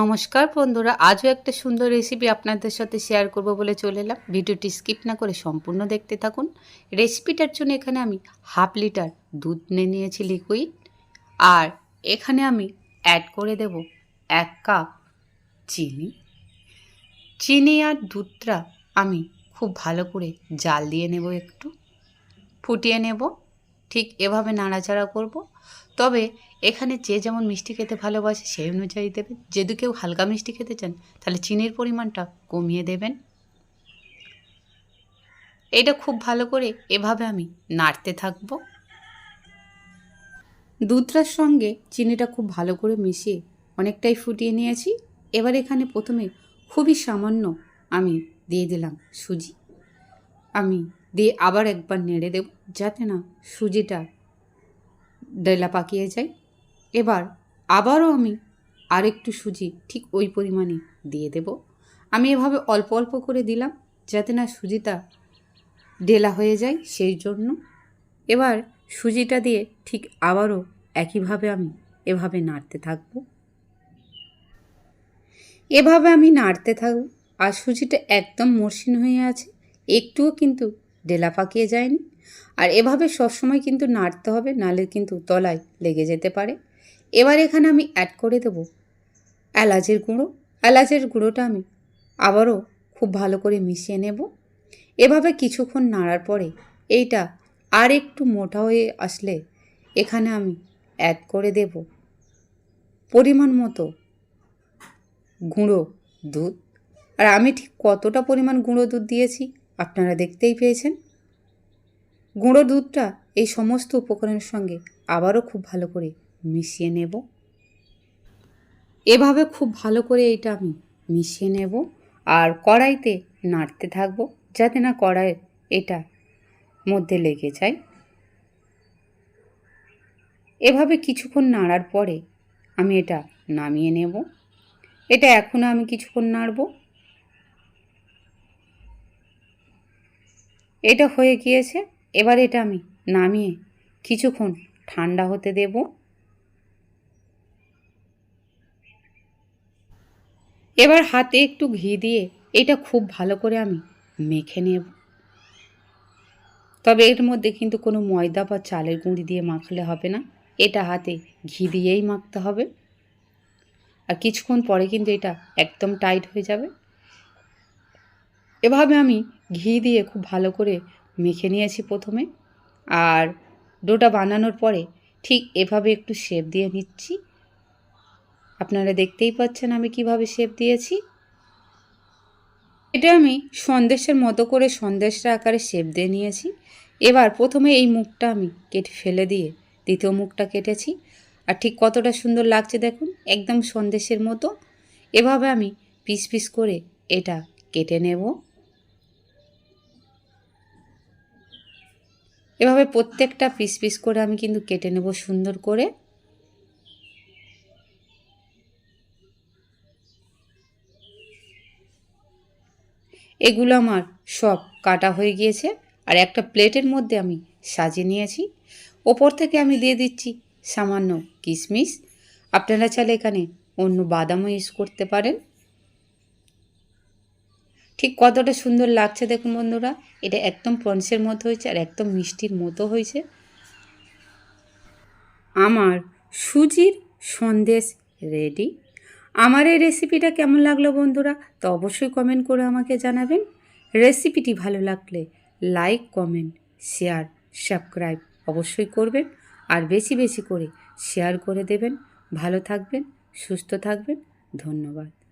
নমস্কার বন্ধুরা, আজও একটা সুন্দর রেসিপি আপনাদের সাথে শেয়ার করব বলে চলে এলাম। ভিডিওটি স্কিপ না করে সম্পূর্ণ দেখতে থাকুন। রেসিপিটার জন্য এখানে আমি হাফ লিটার দুধ নিয়ে নিয়েছি লিকুইড আর এখানে আমি অ্যাড করে দেব এক কাপ চিনি। চিনি আর দুধটা আমি খুব ভালো করে জাল দিয়ে নেব একটু। ফুটিয়ে নেব। ঠিক এভাবে নাড়াচাড়া করব। তবে এখানে যে যেমন মিষ্টি খেতে ভালোবাসে, সেই অনুযায়ী দেবেন যদি কেউ হালকা মিষ্টি খেতে চান, তাহলে চিনির পরিমাণটা কমিয়ে দেবেন। এটা খুব ভালো করে এভাবে আমি নাড়তে থাকব। দুধটার সঙ্গে চিনিটা খুব ভালো করে মিশিয়ে অনেকটাই ফুটিয়ে নিয়েছি। এবার এখানে প্রথমে খুবই সামান্য আমি দিয়ে দিলাম সুজি। আমি দিয়ে আবার একবার নেড়ে দেব যাতে না সুজিটা ডেলা পাকিয়ে যায়। এবার আবারও আমি আরেকটু সুজি ঠিক ওই পরিমাণে দিয়ে দেব। আমি এভাবে অল্প অল্প করে দিলাম যাতে না সুজিটা ডেলা হয়ে যায় সেই জন্য। এবার সুজিটা দিয়ে ঠিক আবারও একইভাবে আমি এভাবে নাড়তে থাকব। এভাবে আমি নাড়তে থাকব। আর সুজিটা একদম মসৃণ হয়ে আছে। একটুও কিন্তু ডেলা পাকিয়ে যায়নি। আর এভাবে সবসময় কিন্তু নাড়তে হবে, নালে কিন্তু তলায় লেগে যেতে পারে। এবার এখানে আমি অ্যাড করে দেবো এলাচের গুঁড়ো। এলাচের গুঁড়োটা আমি আবারও খুব ভালো করে মিশিয়ে নেব। এভাবে কিছুক্ষণ নাড়ার পরে এইটা আর একটু মোটা হয়ে আসলে এখানে আমি অ্যাড করে দেব পরিমাণ মতো গুঁড়ো দুধ। আর আমি ঠিক কতটা পরিমাণ গুঁড়ো দুধ দিয়েছি আপনারা দেখতেই পেয়েছেন। গুঁড়ো দুধটা এই সমস্ত উপকরণের সঙ্গে আবারও খুব ভালো করে মিশিয়ে নেব। এভাবে খুব ভালো করে এটা আমি মিশিয়ে নেব আর কড়াইতে নাড়তে থাকব যাতে না কড়াই এটা মধ্যে লেগে যায়। এভাবে কিছুক্ষণ নাড়ার পরে আমি এটা নামিয়ে নেব। এটা এখনও আমি কিছুক্ষণ নাড়ব। এটা হয়ে গিয়েছে, এবার এটা আমি নামিয়ে কিছুক্ষণ ঠান্ডা হতে দেব। এবার হাতে একটু ঘি দিয়ে এটা খুব ভালো করে আমি মেখে নেব। তবে এর মধ্যে কিন্তু কোনো ময়দা বা চালের গুঁড়ি দিয়ে মাখলে হবে না, এটা হাতে ঘি দিয়েই মাখতে হবে। আর কিছুক্ষণ পরে কিন্তু এটা একদম টাইট হয়ে যাবে। এভাবে আমি ঘি দিয়ে খুব ভালো করে মেখে নিয়েছি প্রথমে। আর ডোটা বানানোর পরে ঠিক এভাবে একটু শেপ দিয়ে নিচ্ছি। আপনারা দেখতেই পাচ্ছেন আমি কীভাবে শেপ দিয়েছি। এটা আমি সন্দেশের মতো করে সন্দেশটা আকারে শেপ দিয়ে নিয়েছি। এবার প্রথমে এই মুখটা আমি কেটে ফেলে দিয়ে দ্বিতীয় মুখটা কেটেছি। আর ঠিক কতটা সুন্দর লাগছে দেখুন, একদম সন্দেশের মতো। এভাবে আমি পিস পিস করে এটা কেটে নেব। এভাবে প্রত্যেকটা পিস পিস করে আমি কিন্তু কেটে নেব সুন্দর করে। এগুলো আমার সব কাটা হয়ে গিয়েছে আর একটা প্লেটের মধ্যে আমি সাজিয়ে নিয়েছি। ওপর থেকে আমি দিয়ে দিচ্ছি সামান্য কিশমিশ আপনারা চাইলে এখানে অন্য বাদামও ইউজ করতে পারেন। ঠিক কতটা সুন্দর লাগছে দেখুন বন্ধুরা। এটা একদম পঞ্চের মতো হয়েছে আর একদম মিষ্টির মতো হয়েছে। আমার সুজির সন্দেশ রেডি। আমার এই রেসিপিটা কেমন লাগল বন্ধুরা? তো অবশ্যই কমেন্ট করে আমাকে জানাবেন। রেসিপিটি ভালো লাগলে লাইক কমেন্ট শেয়ার সাবস্ক্রাইব অবশ্যই করবেন আর বেশি বেশি করে শেয়ার করে দেবেন। ভালো থাকবেন, সুস্থ থাকবেন। ধন্যবাদ।